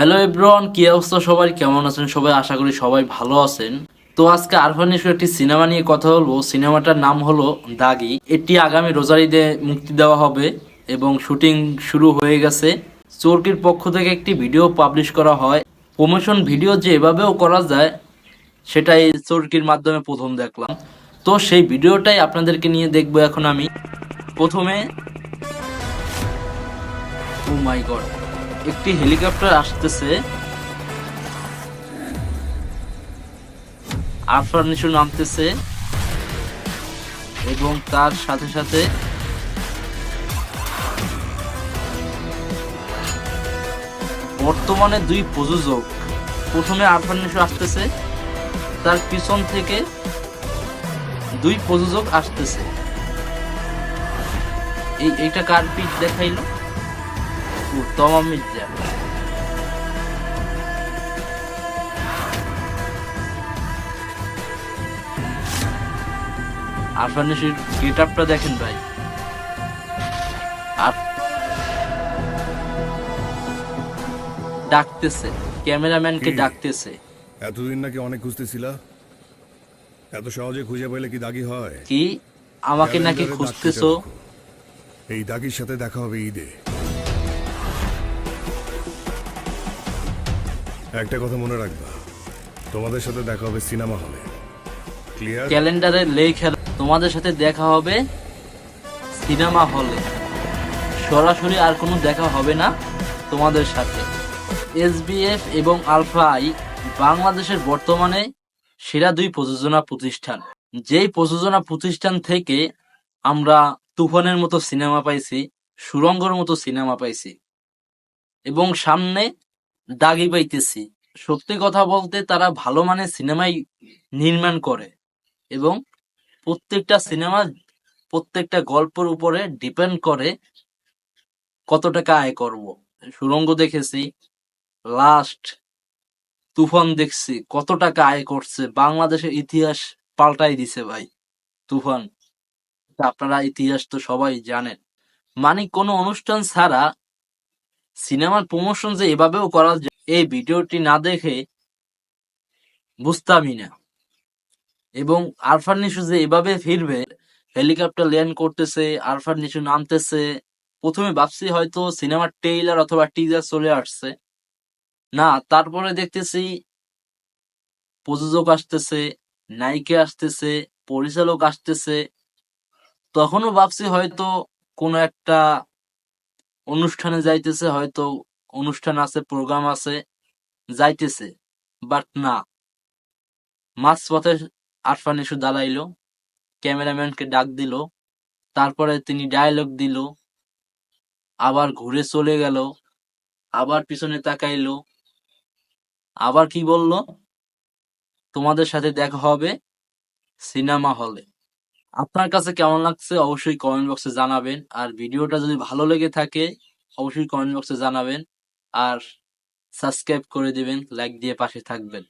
Hello everyone কি অবস্থা সবাই? কেমন আছেন সবাই? আশা করি সবাই ভালো আছেন। তো আজকে আরফান নিশোর একটি সিনেমা নিয়ে কথা বলব। সিনেমাটার নাম হলো দাগি। এটি আগামী রোজার ঈদে মুক্তি দেওয়া হবে এবং শুটিং শুরু হয়ে গেছে। চোরকির পক্ষ থেকে একটি ভিডিও পাবলিশ করা হয়। প্রমোশন ভিডিও যে এভাবেও করা যায়, সেটাই চোরকির মাধ্যমে প্রথম দেখলাম। তো সেই ভিডিওটাই আপনাদেরকে নিয়ে দেখব এখন আমি। প্রথমে ও মাই গড একটি হেলিকপ্টার আসতেছে। আফরান নামতেছে। এবং তার সাথে সাথে বর্তমানে দুই প্রযোজক, প্রথমে আরফান আসতেছে, তার পিছন থেকে দুই প্রযোজক আসতেছে। এই, এইটা কার দেখাইলো? ও তমাম মির্জা আরফান নিশির গেট আপটা দেখেন ভাই। আর ডাকতেছে ক্যামেরাম্যানকে কি? ডাকতেছে। এতদিন নাকি অনেক খুঁজতেছিলা? এত সহজে খুঁজে পেলে কি দাগি হয়? কি? আমাকে নাকি খুঁজতেছো। এই দাগির সাথে দেখা হবে ঈদে। একটা কথা মনে রাখবা। তোমাদের সাথে দেখা হবে সিনেমা হলে। ক্লিয়ার ক্যালেন্ডারে লেখা তোমাদের সাথে দেখা হবে সিনেমা হলে। সরাসরি আর কোনো দেখা হবে না তোমাদের সাথে। এসবিএফ এবং আলফা আই বাংলাদেশের বর্তমানে সেরা দুই প্রযোজনা প্রতিষ্ঠান। যেই প্রযোজনা প্রতিষ্ঠান থেকে আমরা তুফানের মতো সিনেমা পাইছি, সুরঙ্গর মতো সিনেমা পাইছি। এবং সামনে দাগি পাইতেছি। সত্যি কথা বলতে তারা ভালো মানের সিনেমাই নির্মাণ করে এবং প্রত্যেকটা সিনেমা প্রত্যেকটা গল্পের উপরে ডিপেন্ড করে কত টাকা আয় করব। সুরঙ্গ দেখেছি, লাস্ট তুফান দেখছি, কত টাকা আয় করছে, বাংলাদেশের ইতিহাস পাল্টাই দিছে ভাই, তুফান। আপনারা ইতিহাস তো সবাই জানেন। মানে কোনো অনুষ্ঠান ছাড়া সিনেমার প্রমোশন যে এভাবেও করা যায়, এই ভিডিওটি না দেখে বুঝতামই না। এবং আরফান নিশু যে এভাবে ফিরবে, হেলিকপ্টার ল্যান্ড করতেছে আরফান নিশু নামতেছে, প্রথমে ভাবছি হয়তো সিনেমার টেইলার অথবা টিজার চলে আসছে। না, তারপরে দেখতেছি প্রযোজক আসতেছে, নায়িকা আসতেছে, পরিচালক আসতেছে। তখনও ভাবছি হয়তো কোনো একটা অনুষ্ঠানে যাইতেছে, হয়তো অনুষ্ঠান আছে প্রোগ্রাম আছে, যাইতেছে বাট না। মাছ পথে আরফান ইস্যু দাঁড়াইলো, ক্যামেরাম্যানকে ডাক দিল, তারপরে তিনি ডায়লগ দিল, আবার ঘুরে চলে গেল, আবার পিছনে তাকাইলো, আবার কি বলল? তোমাদের সাথে দেখা হবে সিনেমা হলে। আপনার কাছে কেমন লাগছে অবশ্যই কমেন্ট বক্সে জানাবেন। আর ভিডিওটা যদি ভালো লেগে থাকে, অবশ্যই কমেন্ট বক্সে জানাবেন। আর সাবস্ক্রাইব করে দিবেন লাইক দিয়ে পাশে থাকবেন।